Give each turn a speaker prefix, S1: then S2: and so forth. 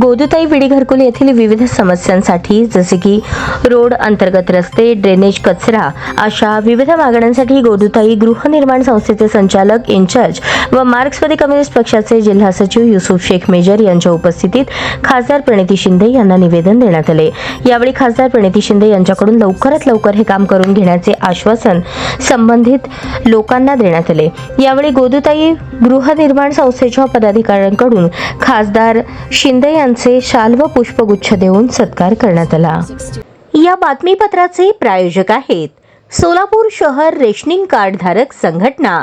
S1: गोदुताई विडी घरकुल येथील विविध समस्यांसाठी जसे की रोड अंतर्गत रस्ते ड्रेनेज कचरा अशा विविध मागण्यांसाठी गोदुताई गृहनिर्माण संस्थेचे संचालक इन्चार्ज व मार्क्सवादी कम्युनिस्ट पक्षाचे जिल्हा सचिव युसुफ शेख मेजर यांच्या उपस्थितीत खासदार प्रणिती शिंदे यांना निवेदन देण्यात आले. यावेळी खासदार प्रणिती शिंदे यांच्याकडून लवकरात लवकर हे काम करून घेण्याचे आश्वासन संबंधित लोकांना देण्यात आले. यावेळी गोदुताई गृहनिर्माण संस्थेच्या पदाधिकाऱ्यांकडून खासदार शिंदे यांचे शाल व पुष्पगुच्छ देऊन सत्कार करण्यात आला. या बातमीपत्राचे प्रायोजक आहेत सोलापूर शहर रेशनिंग कार्ड धारक संघटना.